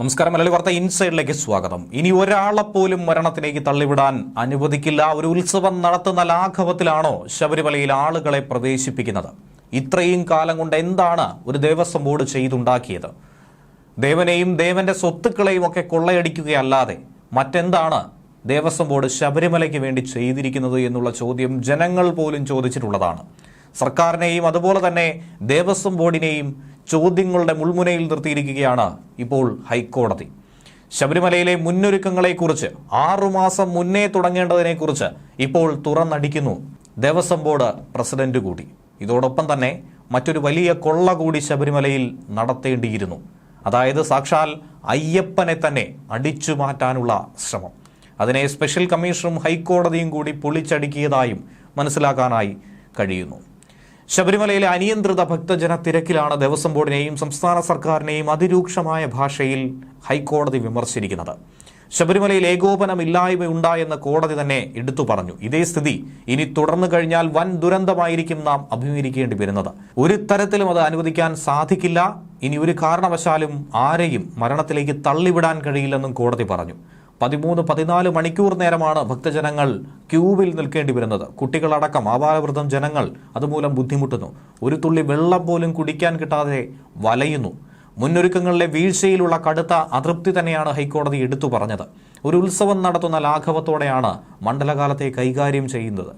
നമസ്കാരം. മലയാളി വാർത്ത ഇൻസൈഡിലേക്ക് സ്വാഗതം. ഇനി ഒരാളെ പോലും മരണത്തിലേക്ക് തള്ളിവിടാൻ അനുവദിക്കില്ല. ഒരു ഉത്സവം നടത്തുന്ന ലാഘവത്തിലാണോ ശബരിമലയിൽ ആളുകളെ പ്രവേശിപ്പിക്കുന്നത്? ഇത്രയും കാലം കൊണ്ട് എന്താണ് ഒരു ദേവസ്വം ബോർഡ് ചെയ്തുണ്ടാക്കിയത്? ദേവനെയും ദേവന്റെ സ്വത്തുക്കളെയും ഒക്കെ കൊള്ളയടിക്കുകയല്ലാതെ മറ്റെന്താണ് ദേവസ്വം ബോർഡ് ശബരിമലയ്ക്ക് വേണ്ടി ചെയ്തിരിക്കുന്നത് എന്നുള്ള ചോദ്യം ജനങ്ങൾ പോലും ചോദിച്ചിട്ടുള്ളതാണ്. സർക്കാരിനെയും അതുപോലെ തന്നെ ദേവസ്വം ബോർഡിനെയും ചോദ്യങ്ങളുടെ മുൾമുനയിൽ നിർത്തിയിരിക്കുകയാണ് ഇപ്പോൾ ഹൈക്കോടതി. ശബരിമലയിലെ മുന്നൊരുക്കങ്ങളെക്കുറിച്ച് ആറുമാസം മുന്നേ തുടങ്ങേണ്ടതിനെക്കുറിച്ച് ഇപ്പോൾ തുറന്നടിക്കുന്നു ദേവസ്വം ബോർഡ് പ്രസിഡന്റ് കൂടി. ഇതോടൊപ്പം തന്നെ മറ്റൊരു വലിയ കൊള്ള കൂടി ശബരിമലയിൽ നടത്തേണ്ടിയിരുന്നു. അതായത് സാക്ഷാൽ അയ്യപ്പനെ തന്നെ അടിച്ചു മാറ്റാനുള്ള ശ്രമം. അതിനെ സ്പെഷ്യൽ കമ്മീഷണറും ഹൈക്കോടതിയും കൂടി പൊളിച്ചടുക്കിയതായും മനസ്സിലാക്കാനായി കഴിയുന്നു. ശബരിമലയിലെ അനിയന്ത്രിത ഭക്തജന തിരക്കിലാണ് ദേവസ്വം ബോർഡിനെയും സംസ്ഥാന സർക്കാരിനെയും അതിരൂക്ഷമായ ഭാഷയിൽ ഹൈക്കോടതി വിമർശിച്ചിരിക്കുന്നത്. ശബരിമലയിൽ ഏകോപനമില്ലായ്മയുണ്ടായെന്ന് കോടതി തന്നെ എടുത്തു പറഞ്ഞു. ഇതേ സ്ഥിതി ഇനി തുടർന്നു കഴിഞ്ഞാൽ വൻ ദുരന്തമായിരിക്കും നാം അഭിമുഖീകരിക്കേണ്ടി വരുന്നത്. ഒരു തരത്തിലും അത് അനുവദിക്കാൻ സാധിക്കില്ല. ഇനി ഒരു കാരണവശാലും ആരെയും മരണത്തിലേക്ക് തള്ളിവിടാൻ കഴിയില്ലെന്നും കോടതി പറഞ്ഞു. പതിമൂന്ന് പതിനാല് മണിക്കൂർ നേരമാണ് ഭക്തജനങ്ങൾ ക്യൂവിൽ നിൽക്കേണ്ടി വരുന്നത്. കുട്ടികളടക്കം ആപാലവൃദ്ധം ജനങ്ങൾ അതുമൂലം ബുദ്ധിമുട്ടുന്നു. ഒരു തുള്ളി വെള്ളം പോലും കുടിക്കാൻ കിട്ടാതെ വലയുന്നു. മുന്നൊരുക്കങ്ങളിലെ വീഴ്ചയിലുള്ള കടുത്ത അതൃപ്തി തന്നെയാണ് ഹൈക്കോടതി എടുത്തു പറഞ്ഞത്. ഒരു ഉത്സവം നടത്തുന്ന ലാഘവത്തോടെയാണ് മണ്ഡലകാലത്തെ കൈകാര്യം ചെയ്യുന്നത്.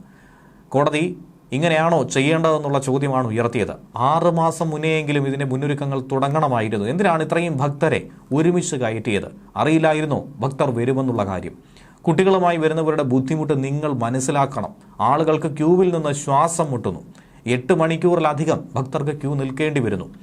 കോടതി ഇങ്ങനെയാണോ ചെയ്യേണ്ടതെന്നുള്ള ചോദ്യമാണ് ഉയർത്തിയത്. ആറുമാസം മുന്നെയെങ്കിലും ഇതിന്റെ മുന്നൊരുക്കങ്ങൾ തുടങ്ങണമായിരുന്നു. എന്തിനാണ് ഇത്രയും ഭക്തരെ ഒരുമിച്ച് കയറ്റിയത്? അറിയില്ലായിരുന്നോ ഭക്തർ വരുമെന്നുള്ള കാര്യം. കുട്ടികളുമായി വരുന്നവരുടെ ബുദ്ധിമുട്ട് നിങ്ങൾ മനസ്സിലാക്കണം. ആളുകൾക്ക് ക്യൂവിൽ നിന്ന് ശ്വാസം മുട്ടുന്നു. എട്ട് മണിക്കൂറിലധികം ഭക്തർക്ക് ക്യൂ നിൽക്കേണ്ടി വരുന്നു.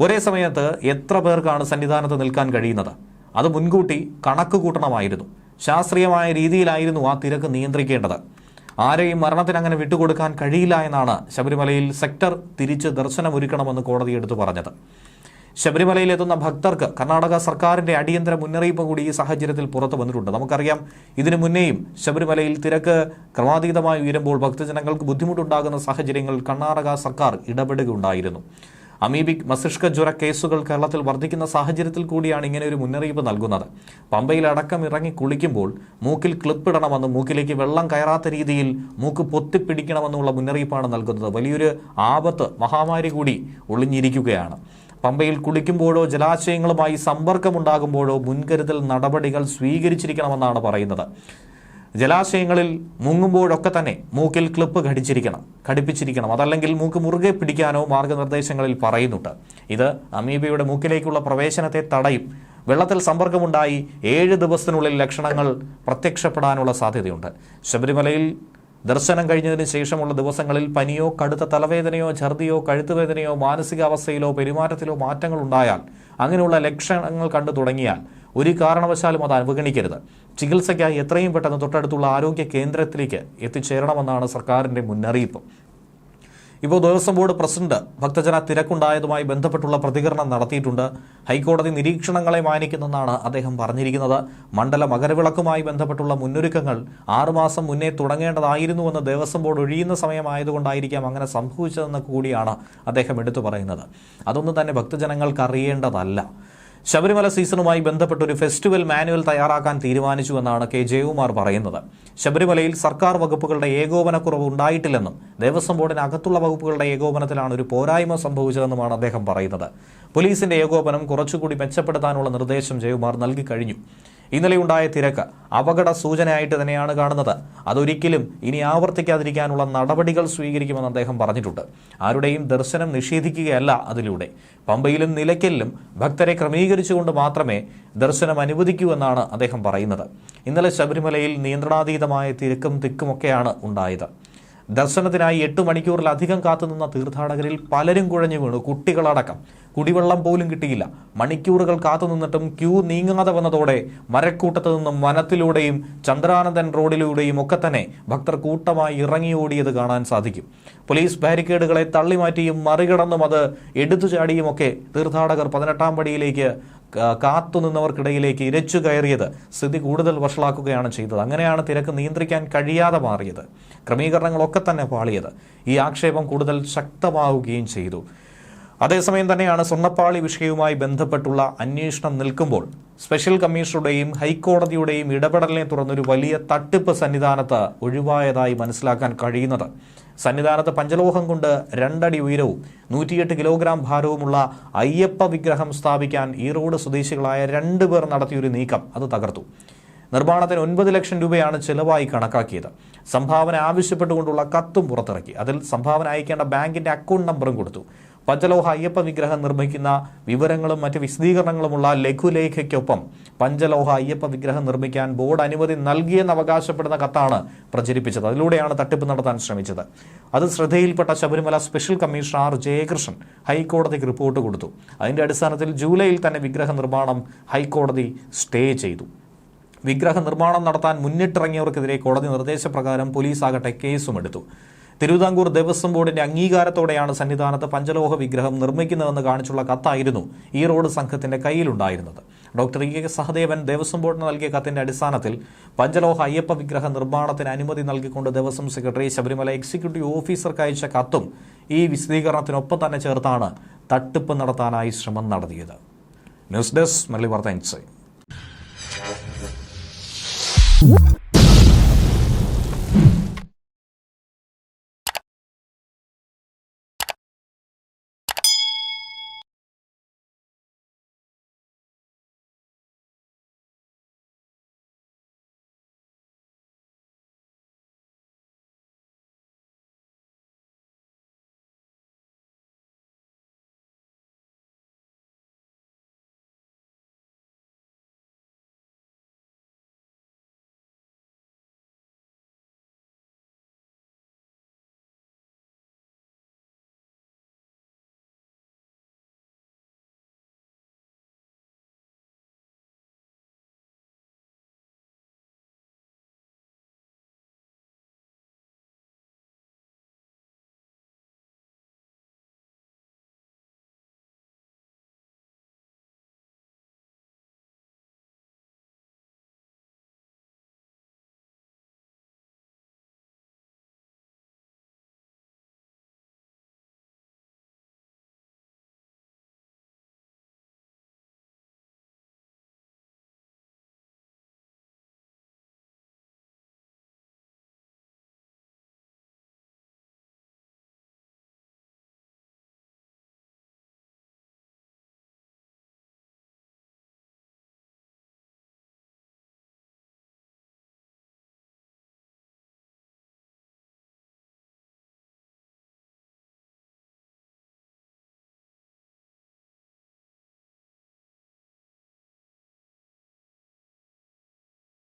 ഒരേ സമയത്ത് എത്ര പേർക്കാണ് സന്നിധാനത്ത് നിൽക്കാൻ കഴിയുന്നത്? അത് മുൻകൂട്ടി കണക്ക് കൂട്ടണമായിരുന്നു. ശാസ്ത്രീയമായ രീതിയിലായിരുന്നു ആ തിരക്ക് നിയന്ത്രിക്കേണ്ടത്. ആരെയും മരണത്തിന് അങ്ങനെ വിട്ടുകൊടുക്കാൻ കഴിയില്ല എന്നാണ് ശബരിമലയിൽ സെക്ടർ തിരിച്ച് ദർശനമൊരുക്കണമെന്ന് കോടതി എടുത്തു പറഞ്ഞത്. ശബരിമലയിലെത്തുന്ന ഭക്തർക്ക് കർണാടക സർക്കാരിന്റെ അടിയന്തര മുന്നറിയിപ്പ് കൂടി ഈ സാഹചര്യത്തിൽ പുറത്തു വന്നിട്ടുണ്ട്. നമുക്കറിയാം ഇതിനു മുന്നേയും ശബരിമലയിൽ തിരക്ക് ക്രമാതീതമായി ഉയരുമ്പോൾ ഭക്തജനങ്ങൾക്ക് ബുദ്ധിമുട്ടുണ്ടാകുന്ന സാഹചര്യങ്ങളിൽ കർണാടക സർക്കാർ ഇടപെടുകയുണ്ടായിരുന്നു. അമീബിക് മസ്തിഷ്ക ജ്വര കേസുകൾ കേരളത്തിൽ വർദ്ധിക്കുന്ന സാഹചര്യത്തിൽ കൂടിയാണ് ഇങ്ങനെ ഒരു മുന്നറിയിപ്പ് നൽകുന്നത്. പമ്പയിൽ അടക്കം ഇറങ്ങി കുളിക്കുമ്പോൾ മൂക്കിൽ ക്ലിപ്പിടണമെന്നും മൂക്കിലേക്ക് വെള്ളം കയറാത്ത രീതിയിൽ മൂക്ക് പൊത്തിപ്പിടിക്കണമെന്നുള്ള മുന്നറിയിപ്പാണ് നൽകുന്നത്. വലിയൊരു ആപത്ത് മഹാമാരി കൂടി ഒളിഞ്ഞിരിക്കുകയാണ്. പമ്പയിൽ കുളിക്കുമ്പോഴോ ജലാശയങ്ങളുമായി സമ്പർക്കമുണ്ടാകുമ്പോഴോ മുൻകരുതൽ നടപടികൾ സ്വീകരിച്ചിരിക്കണമെന്നാണ് പറയുന്നത്. ജലാശയങ്ങളിൽ മുങ്ങുമ്പോഴൊക്കെ തന്നെ മൂക്കിൽ ക്ലിപ്പ് ഘടിച്ചിരിക്കണം ഘടിപ്പിച്ചിരിക്കണം. അതല്ലെങ്കിൽ മൂക്ക് മുറുകെ പിടിക്കാനോ മാർഗനിർദ്ദേശങ്ങളിൽ പറയുന്നുണ്ട്. ഇത് അമീബയുടെ മൂക്കിലേക്കുള്ള പ്രവേശനത്തെ തടയും. വെള്ളത്തിൽ സമ്പർക്കമുണ്ടായി ഏഴ് ദിവസത്തിനുള്ളിൽ ലക്ഷണങ്ങൾ പ്രത്യക്ഷപ്പെടാനുള്ള സാധ്യതയുണ്ട്. ശബരിമലയിൽ ദർശനം കഴിഞ്ഞതിന് ശേഷമുള്ള ദിവസങ്ങളിൽ പനിയോ കടുത്ത തലവേദനയോ ഛർദിയോ കഴുത്തുവേദനയോ മാനസികാവസ്ഥയിലോ പെരുമാറ്റത്തിലോ മാറ്റങ്ങൾ ഉണ്ടായാൽ അങ്ങനെയുള്ള ലക്ഷണങ്ങൾ കണ്ടു തുടങ്ങിയാൽ ഒരു കാരണവശാലും അത് അവഗണിക്കരുത്. ചികിത്സയ്ക്കായി എത്രയും പെട്ടെന്ന് തൊട്ടടുത്തുള്ള ആരോഗ്യ കേന്ദ്രത്തിലേക്ക് എത്തിച്ചേരണമെന്നാണ് സർക്കാരിന്റെ മുന്നറിയിപ്പ്. ഇപ്പോൾ ദേവസ്വം ബോർഡ് പ്രസിഡന്റ് ഭക്തജന തിരക്കുണ്ടായതുമായി ബന്ധപ്പെട്ടുള്ള പ്രതികരണം നടത്തിയിട്ടുണ്ട്. ഹൈക്കോടതി നിരീക്ഷണങ്ങളെ മാനിക്കുന്നെന്നാണ് അദ്ദേഹം പറഞ്ഞിരിക്കുന്നത്. മണ്ഡല മകരവിളക്കുമായി ബന്ധപ്പെട്ടുള്ള മുന്നൊരുക്കങ്ങൾ ആറുമാസം മുന്നേ തുടങ്ങേണ്ടതായിരുന്നുവെന്ന് ദേവസ്വം ബോർഡ് ഒഴിയുന്ന സമയമായതുകൊണ്ടായിരിക്കാം അങ്ങനെ സംഭവിച്ചതെന്ന് കൂടിയാണ് അദ്ദേഹം എടുത്തു പറയുന്നത്. അതൊന്നും തന്നെ ഭക്തജനങ്ങൾക്ക് അറിയേണ്ടതല്ല. ശബരിമല സീസണുമായി ബന്ധപ്പെട്ട് ഒരു ഫെസ്റ്റിവൽ മാനുവൽ തയ്യാറാക്കാൻ തീരുമാനിച്ചുവെന്നാണ് കെ. ജയകുമാർ പറയുന്നത്. ശബരിമലയിൽ സർക്കാർ വകുപ്പുകളുടെ ഏകോപനക്കുറവ് ഉണ്ടായിട്ടില്ലെന്നും ദേവസ്വം ബോർഡിന് അകത്തുള്ള വകുപ്പുകളുടെ ഏകോപനത്തിലാണ് ഒരു പോരായ്മ സംഭവിച്ചതെന്നുമാണ് അദ്ദേഹം പറയുന്നത്. പോലീസിന്റെ ഏകോപനം കുറച്ചുകൂടി മെച്ചപ്പെടുത്താനുള്ള നിർദ്ദേശം ജയകുമാർ നൽകി കഴിഞ്ഞു ഇന്നലെയുണ്ടായ തിരക്ക് അപകട സൂചനയായിട്ട് തന്നെയാണ് കാണുന്നത്. അതൊരിക്കലും ഇനി ആവർത്തിക്കാതിരിക്കാനുള്ള നടപടികൾ സ്വീകരിക്കുമെന്ന് അദ്ദേഹം പറഞ്ഞിട്ടുണ്ട്. ആരുടെയും ദർശനം നിഷേധിക്കുകയല്ല അതിലൂടെ. പമ്പയിലും നിലയ്ക്കലിലും ഭക്തരെ ക്രമീകരിച്ചുകൊണ്ട് മാത്രമേ ദർശനം അനുവദിക്കൂ എന്നാണ് അദ്ദേഹം പറയുന്നത്. ഇന്നലെ ശബരിമലയിൽ നിയന്ത്രണാതീതമായ തിരക്കും തിക്കുമൊക്കെയാണ് ഉണ്ടായത്. ദർശനത്തിനായി എട്ട് മണിക്കൂറിലധികം കാത്തുനിന്ന തീർത്ഥാടകരിൽ പലരും കുഴഞ്ഞു വീണു കുട്ടികളടക്കം. കുടിവെള്ളം പോലും കിട്ടിയില്ല. മണിക്കൂറുകൾ കാത്തുനിന്നിട്ടും ക്യൂ നീങ്ങാതെ വന്നതോടെ മരക്കൂട്ടത്തു നിന്നും വനത്തിലൂടെയും ചന്ദ്രാനന്ദൻ റോഡിലൂടെയും ഒക്കെ തന്നെ ഭക്തർ കൂട്ടമായി ഇറങ്ങിയോടിയത് കാണാൻ സാധിക്കും. പോലീസ് ബാരിക്കേഡുകളെ തള്ളിമാറ്റിയും മറികടന്നും അത് എടുത്തുചാടിയുമൊക്കെ തീർത്ഥാടകർ പതിനെട്ടാം പടിയിലേക്ക് കാത്തുനിന്നവർക്കിടയിലേക്ക് ഇരച്ചു കയറിയത് സ്ഥിതി കൂടുതൽ വഷളാക്കുകയാണ് ചെയ്തത്. അങ്ങനെയാണ് തിരക്ക് നിയന്ത്രിക്കാൻ കഴിയാതെ മാറിയത്. ക്രമീകരണങ്ങളൊക്കെ തന്നെ പാളിയത്. ഈ ആക്ഷേപം കൂടുതൽ ശക്തമാവുകയും ചെയ്തു. അതേസമയം തന്നെയാണ് സ്വർണപ്പാളി വിഷയവുമായി ബന്ധപ്പെട്ടുള്ള അന്വേഷണം നിൽക്കുമ്പോൾ സ്പെഷ്യൽ കമ്മീഷണറുടെയും ഹൈക്കോടതിയുടെയും ഇടപെടലിനെ തുടർന്നൊരു വലിയ തട്ടിപ്പ് സന്നിധാനത്ത് ഒഴിവായതായി മനസ്സിലാക്കാൻ കഴിയുന്നത്. സന്നിധാനത്ത് പഞ്ചലോഹം കൊണ്ട് രണ്ടടി ഉയരവും നൂറ്റിയെട്ട് കിലോഗ്രാം ഭാരവുമുള്ള അയ്യപ്പ വിഗ്രഹം സ്ഥാപിക്കാൻ ഈറോഡ് സ്വദേശികളായ രണ്ടുപേർ നടത്തിയൊരു നീക്കം അത് തകർത്തു. നിർമ്മാണത്തിന് ഒൻപത് ലക്ഷം രൂപയാണ് ചെലവായി കണക്കാക്കിയത്. സംഭാവന ആവശ്യപ്പെട്ടുകൊണ്ടുള്ള കത്തും പുറത്തിറക്കി. അതിൽ സംഭാവന അയക്കേണ്ട ബാങ്കിന്റെ അക്കൗണ്ട് നമ്പറും കൊടുത്തു. പഞ്ചലോഹ അയ്യപ്പ വിഗ്രഹം നിർമ്മിക്കുന്ന വിവരങ്ങളും മറ്റ് വിശദീകരണങ്ങളുമുള്ള ലഘുലേഖയ്ക്കൊപ്പം പഞ്ചലോഹ അയ്യപ്പ വിഗ്രഹം നിർമ്മിക്കാൻ ബോർഡ് അനുമതി നൽകിയെന്ന് അവകാശപ്പെടുന്ന കത്താണ് പ്രചരിപ്പിച്ചത്. അതിലൂടെയാണ് തട്ടിപ്പ് നടത്താൻ ശ്രമിച്ചത്. അത് ശ്രദ്ധയിൽപ്പെട്ട Sabarimala special commissioner R. Jayakrishnan ഹൈക്കോടതിക്ക് report കൊടുത്തു. അതിന്റെ അടിസ്ഥാനത്തിൽ ജൂലൈയിൽ തന്നെ വിഗ്രഹ നിർമ്മാണം ഹൈക്കോടതി സ്റ്റേ ചെയ്തു. വിഗ്രഹ നിർമ്മാണം നടത്താൻ മുന്നിട്ടിറങ്ങിയവർക്കെതിരെ കോടതി നിർദ്ദേശപ്രകാരം പോലീസ് ആകട്ടെ കേസും എടുത്തു. തിരുവിതാംകൂർ ദേവസ്വം ബോർഡിന്റെ അംഗീകാരത്തോടെയാണ് സന്നിധാനത്ത് പഞ്ചലോഹ വിഗ്രഹം നിർമ്മിക്കുന്നതെന്ന് കാണിച്ചുള്ള കത്തായിരുന്നു ഈ റോഡ് സംഘത്തിന്റെ കയ്യിലുണ്ടായിരുന്നത്. Doctor E K Sahadevan Devaswom ബോർഡിന് നൽകിയ കത്തിന്റെ അടിസ്ഥാനത്തിൽ പഞ്ചലോഹ അയ്യപ്പ വിഗ്രഹ നിർമ്മാണത്തിന് അനുമതി നൽകിക്കൊണ്ട് ദേവസ്വം സെക്രട്ടറി ശബരിമല എക്സിക്യൂട്ടീവ് ഓഫീസർക്ക് അയച്ച കത്തും ഈ വിശദീകരണത്തിനൊപ്പം തന്നെ ചേർത്താണ് തട്ടിപ്പ് നടത്താനായി ശ്രമം നടത്തിയത്. ന്യൂസ് ഡെസ്ക് മല്ലി വാർത്ത